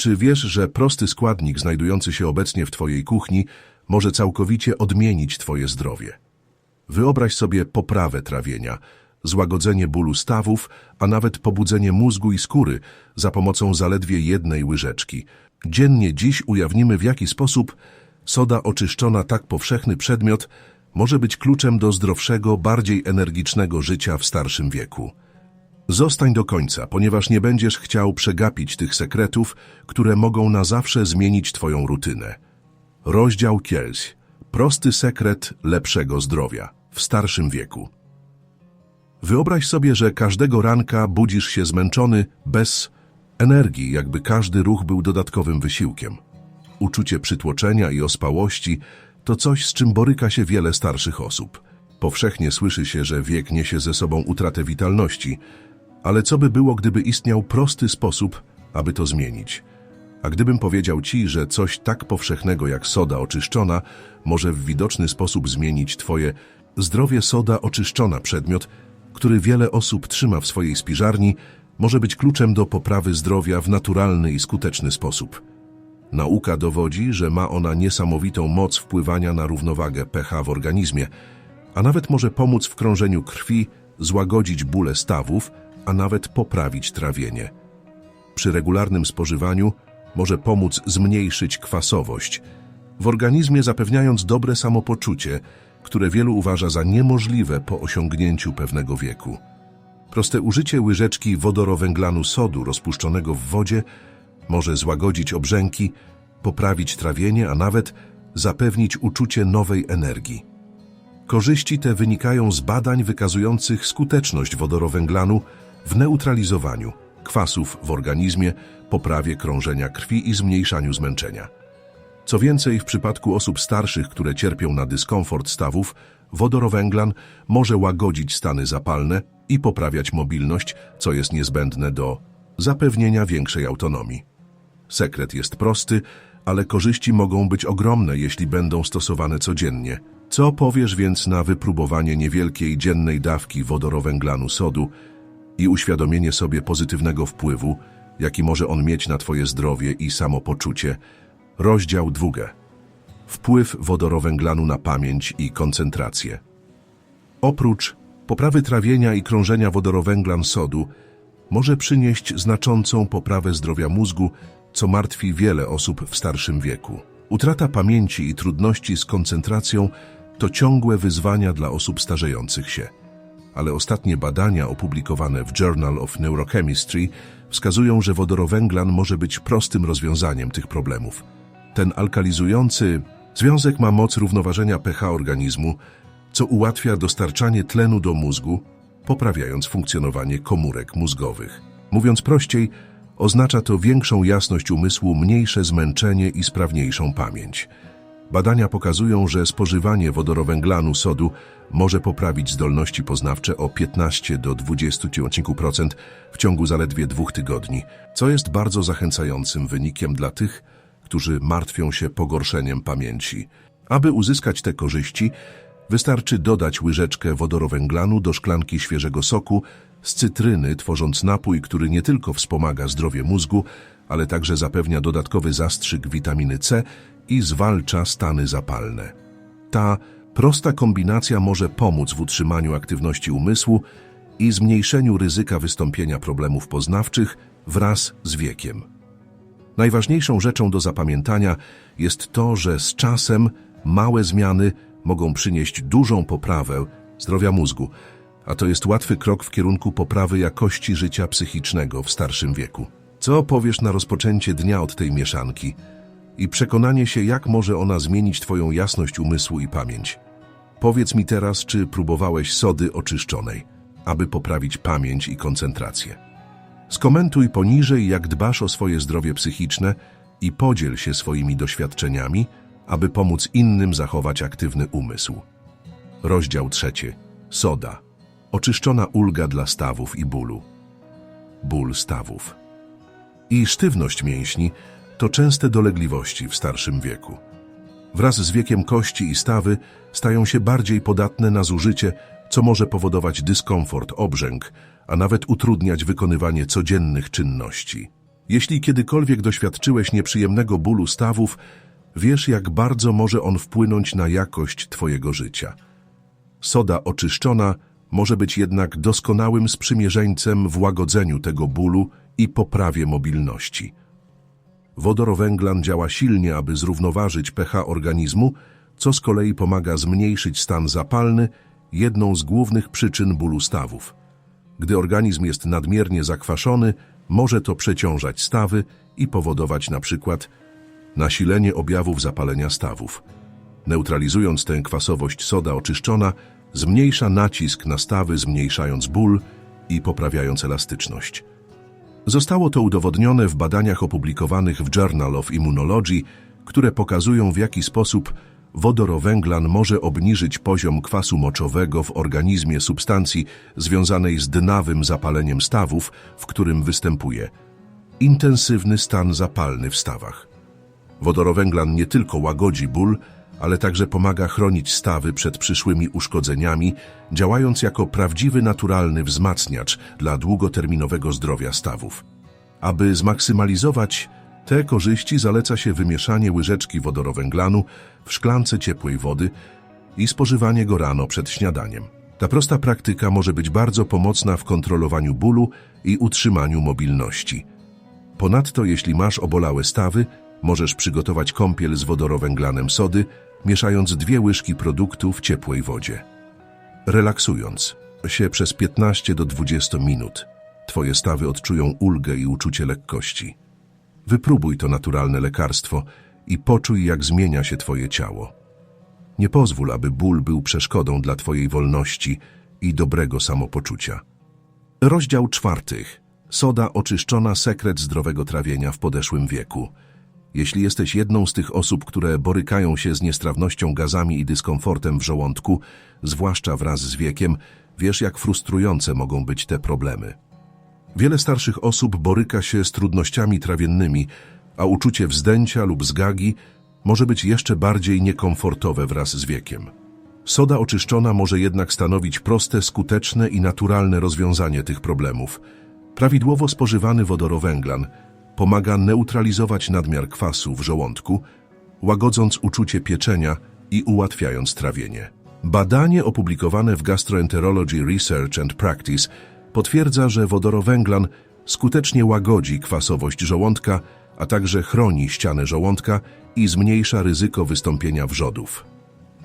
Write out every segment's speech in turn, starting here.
Czy wiesz, że prosty składnik znajdujący się obecnie w Twojej kuchni może całkowicie odmienić Twoje zdrowie? Wyobraź sobie poprawę trawienia, złagodzenie bólu stawów, a nawet pobudzenie mózgu i skóry za pomocą zaledwie jednej łyżeczki. Dziennie dziś ujawnimy, w jaki sposób soda oczyszczona, tak powszechny przedmiot, może być kluczem do zdrowszego, bardziej energicznego życia w starszym wieku. Zostań do końca, ponieważ nie będziesz chciał przegapić tych sekretów, które mogą na zawsze zmienić Twoją rutynę. Rozdział Kielś. Prosty sekret lepszego zdrowia w starszym wieku. Wyobraź sobie, że każdego ranka budzisz się zmęczony, bez energii, jakby każdy ruch był dodatkowym wysiłkiem. Uczucie przytłoczenia i ospałości to coś, z czym boryka się wiele starszych osób. Powszechnie słyszy się, że wiek niesie ze sobą utratę witalności, ale co by było, gdyby istniał prosty sposób, aby to zmienić? A gdybym powiedział Ci, że coś tak powszechnego jak soda oczyszczona może w widoczny sposób zmienić Twoje zdrowie soda oczyszczona przedmiot, który wiele osób trzyma w swojej spiżarni, może być kluczem do poprawy zdrowia w naturalny i skuteczny sposób. Nauka dowodzi, że ma ona niesamowitą moc wpływania na równowagę pH w organizmie, a nawet może pomóc w krążeniu krwi, złagodzić bóle stawów, a nawet poprawić trawienie. Przy regularnym spożywaniu może pomóc zmniejszyć kwasowość, w organizmie zapewniając dobre samopoczucie, które wielu uważa za niemożliwe po osiągnięciu pewnego wieku. Proste użycie łyżeczki wodorowęglanu sodu rozpuszczonego w wodzie może złagodzić obrzęki, poprawić trawienie, a nawet zapewnić uczucie nowej energii. Korzyści te wynikają z badań wykazujących skuteczność wodorowęglanu w neutralizowaniu kwasów w organizmie, poprawie krążenia krwi i zmniejszaniu zmęczenia. Co więcej, w przypadku osób starszych, które cierpią na dyskomfort stawów, wodorowęglan może łagodzić stany zapalne i poprawiać mobilność, co jest niezbędne do zapewnienia większej autonomii. Sekret jest prosty, ale korzyści mogą być ogromne, jeśli będą stosowane codziennie. Co powiesz więc na wypróbowanie niewielkiej dziennej dawki wodorowęglanu sodu i uświadomienie sobie pozytywnego wpływu, jaki może on mieć na Twoje zdrowie i samopoczucie? Rozdział drugi. Wpływ wodorowęglanu na pamięć i koncentrację. Oprócz poprawy trawienia i krążenia wodorowęglan sodu, może przynieść znaczącą poprawę zdrowia mózgu, co martwi wiele osób w starszym wieku. Utrata pamięci i trudności z koncentracją to ciągłe wyzwania dla osób starzejących się. Ale ostatnie badania opublikowane w Journal of Neurochemistry wskazują, że wodorowęglan może być prostym rozwiązaniem tych problemów. Ten alkalizujący związek ma moc równoważenia pH organizmu, co ułatwia dostarczanie tlenu do mózgu, poprawiając funkcjonowanie komórek mózgowych. Mówiąc prościej, oznacza to większą jasność umysłu, mniejsze zmęczenie i sprawniejszą pamięć. Badania pokazują, że spożywanie wodorowęglanu sodu może poprawić zdolności poznawcze o 15 do 20% w ciągu zaledwie dwóch tygodni, co jest bardzo zachęcającym wynikiem dla tych, którzy martwią się pogorszeniem pamięci. Aby uzyskać te korzyści, wystarczy dodać łyżeczkę wodorowęglanu do szklanki świeżego soku z cytryny, tworząc napój, który nie tylko wspomaga zdrowie mózgu, ale także zapewnia dodatkowy zastrzyk witaminy C i zwalcza stany zapalne. Ta prosta kombinacja może pomóc w utrzymaniu aktywności umysłu i zmniejszeniu ryzyka wystąpienia problemów poznawczych wraz z wiekiem. Najważniejszą rzeczą do zapamiętania jest to, że z czasem małe zmiany mogą przynieść dużą poprawę zdrowia mózgu, a to jest łatwy krok w kierunku poprawy jakości życia psychicznego w starszym wieku. Co powiesz na rozpoczęcie dnia od tej mieszanki i przekonanie się, jak może ona zmienić Twoją jasność umysłu i pamięć? Powiedz mi teraz, czy próbowałeś sody oczyszczonej, aby poprawić pamięć i koncentrację. Skomentuj poniżej, jak dbasz o swoje zdrowie psychiczne i podziel się swoimi doświadczeniami, aby pomóc innym zachować aktywny umysł. Rozdział trzeci. Soda. Oczyszczona ulga dla stawów i bólu. Ból stawów. I sztywność mięśni to częste dolegliwości w starszym wieku. Wraz z wiekiem kości i stawy stają się bardziej podatne na zużycie, co może powodować dyskomfort, obrzęk, a nawet utrudniać wykonywanie codziennych czynności. Jeśli kiedykolwiek doświadczyłeś nieprzyjemnego bólu stawów, wiesz jak bardzo może on wpłynąć na jakość Twojego życia. Soda oczyszczona może być jednak doskonałym sprzymierzeńcem w łagodzeniu tego bólu i poprawie mobilności. Wodorowęglan działa silnie, aby zrównoważyć pH organizmu, co z kolei pomaga zmniejszyć stan zapalny, jedną z głównych przyczyn bólu stawów. Gdy organizm jest nadmiernie zakwaszony, może to przeciążać stawy i powodować przykład nasilenie objawów zapalenia stawów. Neutralizując tę kwasowość soda oczyszczona, zmniejsza nacisk na stawy, zmniejszając ból i poprawiając elastyczność. Zostało to udowodnione w badaniach opublikowanych w Journal of Immunology, które pokazują w jaki sposób wodorowęglan może obniżyć poziom kwasu moczowego w organizmie substancji związanej z dynawym zapaleniem stawów, w którym występuje intensywny stan zapalny w stawach. Wodorowęglan nie tylko łagodzi ból, ale także pomaga chronić stawy przed przyszłymi uszkodzeniami, działając jako prawdziwy naturalny wzmacniacz dla długoterminowego zdrowia stawów. Aby zmaksymalizować te korzyści zaleca się wymieszanie łyżeczki wodorowęglanu w szklance ciepłej wody i spożywanie go rano przed śniadaniem. Ta prosta praktyka może być bardzo pomocna w kontrolowaniu bólu i utrzymaniu mobilności. Ponadto, jeśli masz obolałe stawy, możesz przygotować kąpiel z wodorowęglanem sody, mieszając dwie łyżki produktu w ciepłej wodzie. Relaksując się przez 15 do 20 minut, Twoje stawy odczują ulgę i uczucie lekkości. Wypróbuj to naturalne lekarstwo i poczuj, jak zmienia się Twoje ciało. Nie pozwól, aby ból był przeszkodą dla Twojej wolności i dobrego samopoczucia. Rozdział czwarty. Soda oczyszczona sekret zdrowego trawienia w podeszłym wieku. Jeśli jesteś jedną z tych osób, które borykają się z niestrawnością gazami i dyskomfortem w żołądku, zwłaszcza wraz z wiekiem, wiesz jak frustrujące mogą być te problemy. Wiele starszych osób boryka się z trudnościami trawiennymi, a uczucie wzdęcia lub zgagi może być jeszcze bardziej niekomfortowe wraz z wiekiem. Soda oczyszczona może jednak stanowić proste, skuteczne i naturalne rozwiązanie tych problemów. Prawidłowo spożywany wodorowęglan pomaga neutralizować nadmiar kwasu w żołądku, łagodząc uczucie pieczenia i ułatwiając trawienie. Badanie opublikowane w Gastroenterology Research and Practice potwierdza, że wodorowęglan skutecznie łagodzi kwasowość żołądka, a także chroni ścianę żołądka i zmniejsza ryzyko wystąpienia wrzodów.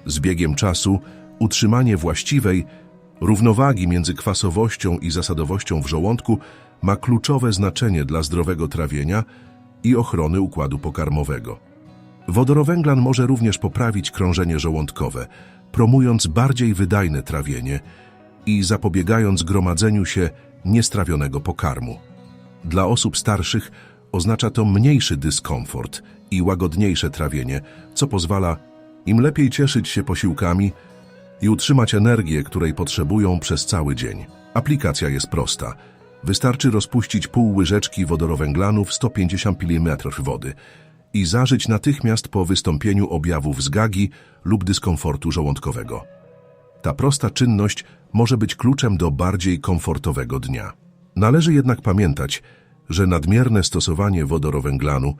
Z biegiem czasu utrzymanie właściwej równowagi między kwasowością i zasadowością w żołądku ma kluczowe znaczenie dla zdrowego trawienia i ochrony układu pokarmowego. Wodorowęglan może również poprawić krążenie żołądkowe, promując bardziej wydajne trawienie i zapobiegając gromadzeniu się niestrawionego pokarmu. Dla osób starszych oznacza to mniejszy dyskomfort i łagodniejsze trawienie, co pozwala im lepiej cieszyć się posiłkami i utrzymać energię, której potrzebują przez cały dzień. Aplikacja jest prosta. Wystarczy rozpuścić pół łyżeczki wodorowęglanu w 150 mm wody i zażyć natychmiast po wystąpieniu objawów zgagi lub dyskomfortu żołądkowego. Ta prosta czynność może być kluczem do bardziej komfortowego dnia. Należy jednak pamiętać, że nadmierne stosowanie wodorowęglanu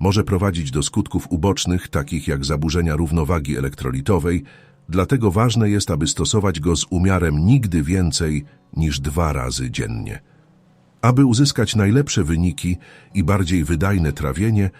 może prowadzić do skutków ubocznych, takich jak zaburzenia równowagi elektrolitowej, dlatego ważne jest, aby stosować go z umiarem nigdy więcej niż dwa razy dziennie. Aby uzyskać najlepsze wyniki i bardziej wydajne trawienie,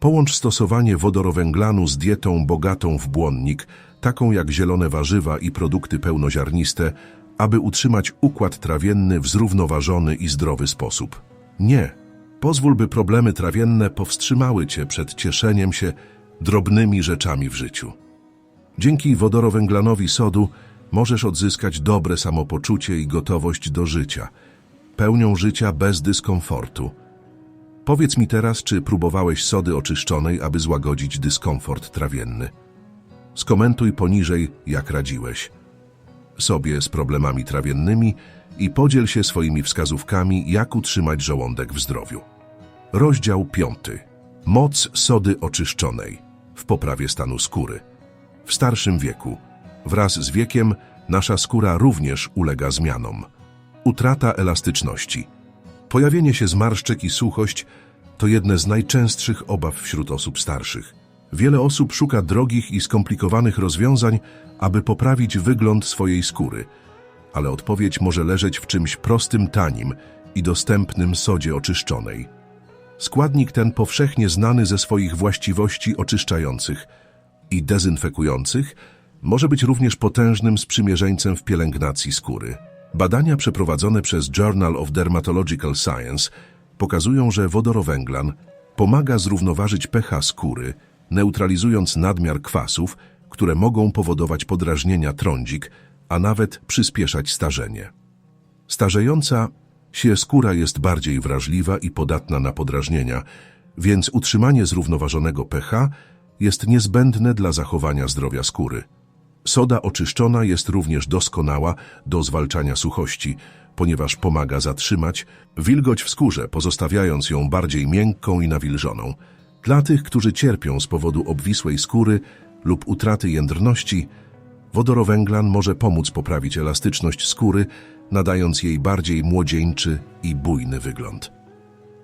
połącz stosowanie wodorowęglanu z dietą bogatą w błonnik, taką jak zielone warzywa i produkty pełnoziarniste, aby utrzymać układ trawienny w zrównoważony i zdrowy sposób. Nie. Pozwól, by problemy trawienne powstrzymały Cię przed cieszeniem się drobnymi rzeczami w życiu. Dzięki wodorowęglanowi sodu możesz odzyskać dobre samopoczucie i gotowość do życia, pełnią życia bez dyskomfortu. Powiedz mi teraz, czy próbowałeś sody oczyszczonej, aby złagodzić dyskomfort trawienny. Skomentuj poniżej, jak radziłeś sobie z problemami trawiennymi i podziel się swoimi wskazówkami, jak utrzymać żołądek w zdrowiu. Rozdział 5. Moc sody oczyszczonej w poprawie stanu skóry. W starszym wieku, wraz z wiekiem, nasza skóra również ulega zmianom. Utrata elastyczności, pojawienie się zmarszczek i suchość, to jedne z najczęstszych obaw wśród osób starszych. Wiele osób szuka drogich i skomplikowanych rozwiązań, aby poprawić wygląd swojej skóry, ale odpowiedź może leżeć w czymś prostym, tanim i dostępnym sodzie oczyszczonej. Składnik ten powszechnie znany ze swoich właściwości oczyszczających i dezynfekujących może być również potężnym sprzymierzeńcem w pielęgnacji skóry. Badania przeprowadzone przez Journal of Dermatological Science pokazują, że wodorowęglan pomaga zrównoważyć pH skóry, neutralizując nadmiar kwasów, które mogą powodować podrażnienia trądzik, a nawet przyspieszać starzenie. Starzejąca się skóra jest bardziej wrażliwa i podatna na podrażnienia, więc utrzymanie zrównoważonego pH jest niezbędne dla zachowania zdrowia skóry. Soda oczyszczona jest również doskonała do zwalczania suchości, ponieważ pomaga zatrzymać wilgoć w skórze, pozostawiając ją bardziej miękką i nawilżoną. Dla tych, którzy cierpią z powodu obwisłej skóry lub utraty jędrności, wodorowęglan może pomóc poprawić elastyczność skóry, nadając jej bardziej młodzieńczy i bujny wygląd.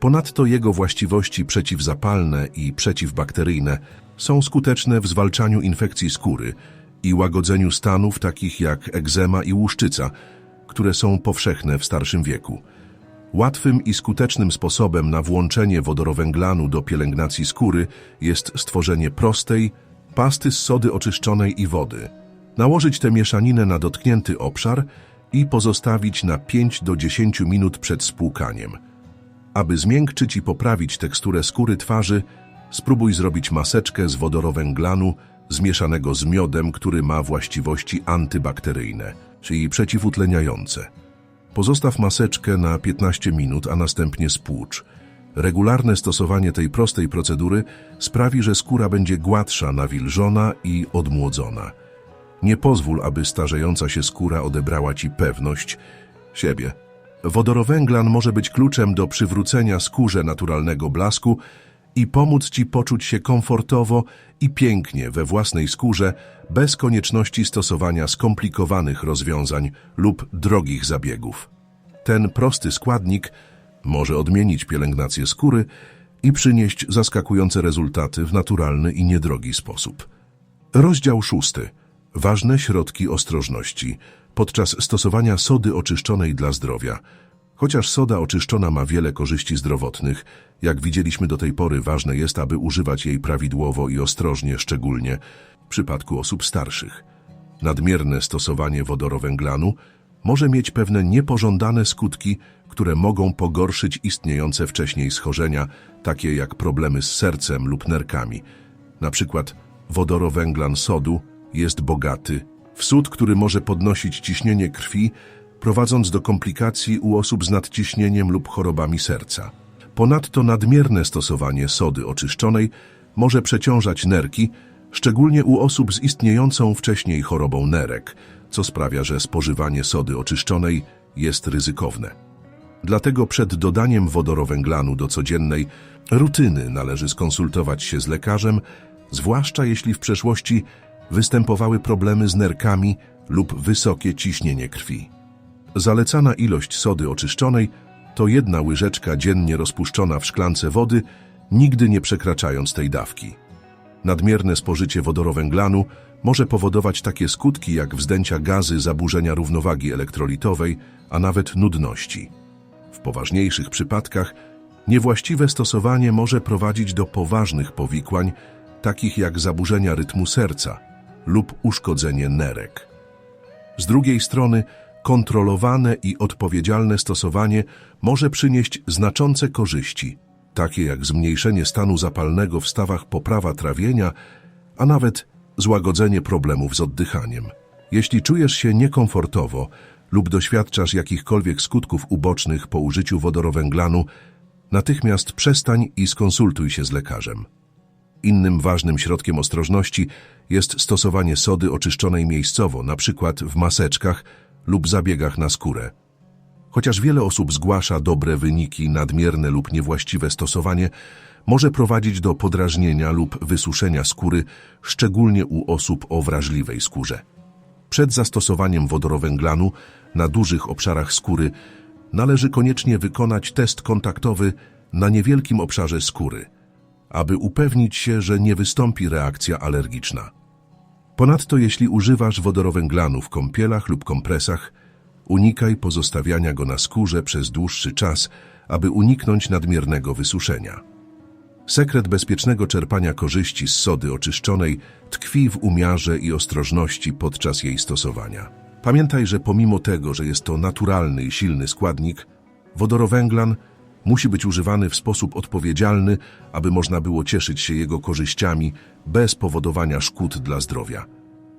Ponadto jego właściwości przeciwzapalne i przeciwbakteryjne są skuteczne w zwalczaniu infekcji skóry i łagodzeniu stanów takich jak egzema i łuszczyca, które są powszechne w starszym wieku. Łatwym i skutecznym sposobem na włączenie wodorowęglanu do pielęgnacji skóry jest stworzenie prostej, pasty z sody oczyszczonej i wody. Nałożyć tę mieszaninę na dotknięty obszar i pozostawić na 5 do 10 minut przed spłukaniem. Aby zmiękczyć i poprawić teksturę skóry twarzy, spróbuj zrobić maseczkę z wodorowęglanu zmieszanego z miodem, który ma właściwości antybakteryjne, czyli przeciwutleniające. Pozostaw maseczkę na 15 minut, a następnie spłucz. Regularne stosowanie tej prostej procedury sprawi, że skóra będzie gładsza, nawilżona i odmłodzona. Nie pozwól, aby starzejąca się skóra odebrała Ci pewność siebie. Wodorowęglan może być kluczem do przywrócenia skórze naturalnego blasku i pomóc Ci poczuć się komfortowo i pięknie we własnej skórze bez konieczności stosowania skomplikowanych rozwiązań lub drogich zabiegów. Ten prosty składnik może odmienić pielęgnację skóry i przynieść zaskakujące rezultaty w naturalny i niedrogi sposób. Rozdział szósty. Ważne środki ostrożności podczas stosowania sody oczyszczonej dla zdrowia. Chociaż soda oczyszczona ma wiele korzyści zdrowotnych, jak widzieliśmy do tej pory, ważne jest, aby używać jej prawidłowo i ostrożnie, szczególnie w przypadku osób starszych. Nadmierne stosowanie wodorowęglanu może mieć pewne niepożądane skutki, które mogą pogorszyć istniejące wcześniej schorzenia, takie jak problemy z sercem lub nerkami. Na przykład wodorowęglan sodu jest bogaty w sód, który może podnosić ciśnienie krwi, prowadząc do komplikacji u osób z nadciśnieniem lub chorobami serca. Ponadto nadmierne stosowanie sody oczyszczonej może przeciążać nerki, szczególnie u osób z istniejącą wcześniej chorobą nerek, co sprawia, że spożywanie sody oczyszczonej jest ryzykowne. Dlatego przed dodaniem wodorowęglanu do codziennej rutyny należy skonsultować się z lekarzem, zwłaszcza jeśli w przeszłości występowały problemy z nerkami lub wysokie ciśnienie krwi. Zalecana ilość sody oczyszczonej to jedna łyżeczka dziennie rozpuszczona w szklance wody, nigdy nie przekraczając tej dawki. Nadmierne spożycie wodorowęglanu może powodować takie skutki jak wzdęcia gazy, zaburzenia równowagi elektrolitowej, a nawet nudności. W poważniejszych przypadkach niewłaściwe stosowanie może prowadzić do poważnych powikłań, takich jak zaburzenia rytmu serca lub uszkodzenie nerek. Z drugiej strony, kontrolowane i odpowiedzialne stosowanie może przynieść znaczące korzyści, takie jak zmniejszenie stanu zapalnego w stawach, poprawa trawienia, a nawet złagodzenie problemów z oddychaniem. Jeśli czujesz się niekomfortowo lub doświadczasz jakichkolwiek skutków ubocznych po użyciu wodorowęglanu, natychmiast przestań i skonsultuj się z lekarzem. Innym ważnym środkiem ostrożności jest stosowanie sody oczyszczonej miejscowo, przykład w maseczkach lub zabiegach na skórę. Chociaż wiele osób zgłasza dobre wyniki, nadmierne lub niewłaściwe stosowanie może prowadzić do podrażnienia lub wysuszenia skóry, szczególnie u osób o wrażliwej skórze. Przed zastosowaniem wodorowęglanu na dużych obszarach skóry należy koniecznie wykonać test kontaktowy na niewielkim obszarze skóry, aby upewnić się, że nie wystąpi reakcja alergiczna. Ponadto jeśli używasz wodorowęglanu w kąpielach lub kompresach, unikaj pozostawiania go na skórze przez dłuższy czas, aby uniknąć nadmiernego wysuszenia. Sekret bezpiecznego czerpania korzyści z sody oczyszczonej tkwi w umiarze i ostrożności podczas jej stosowania. Pamiętaj, że pomimo tego, że jest to naturalny i silny składnik, wodorowęglan musi być używany w sposób odpowiedzialny, aby można było cieszyć się jego korzyściami bez powodowania szkód dla zdrowia.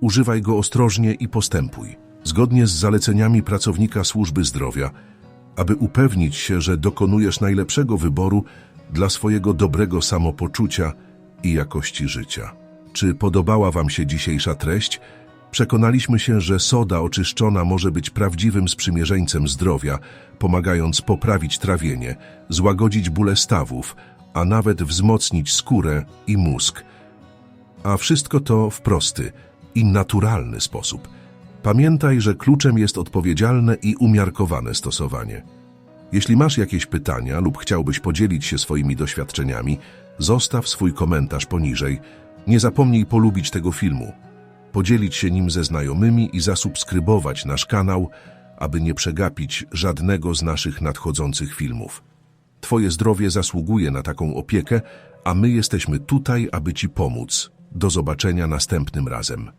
Używaj go ostrożnie i postępuj, zgodnie z zaleceniami pracownika służby zdrowia, aby upewnić się, że dokonujesz najlepszego wyboru dla swojego dobrego samopoczucia i jakości życia. Czy podobała Wam się dzisiejsza treść? Przekonaliśmy się, że soda oczyszczona może być prawdziwym sprzymierzeńcem zdrowia, pomagając poprawić trawienie, złagodzić bóle stawów, a nawet wzmocnić skórę i mózg. A wszystko to w prosty i naturalny sposób. Pamiętaj, że kluczem jest odpowiedzialne i umiarkowane stosowanie. Jeśli masz jakieś pytania lub chciałbyś podzielić się swoimi doświadczeniami, zostaw swój komentarz poniżej. Nie zapomnij polubić tego filmu, podzielić się nim ze znajomymi i zasubskrybować nasz kanał, aby nie przegapić żadnego z naszych nadchodzących filmów. Twoje zdrowie zasługuje na taką opiekę, a my jesteśmy tutaj, aby Ci pomóc. Do zobaczenia następnym razem.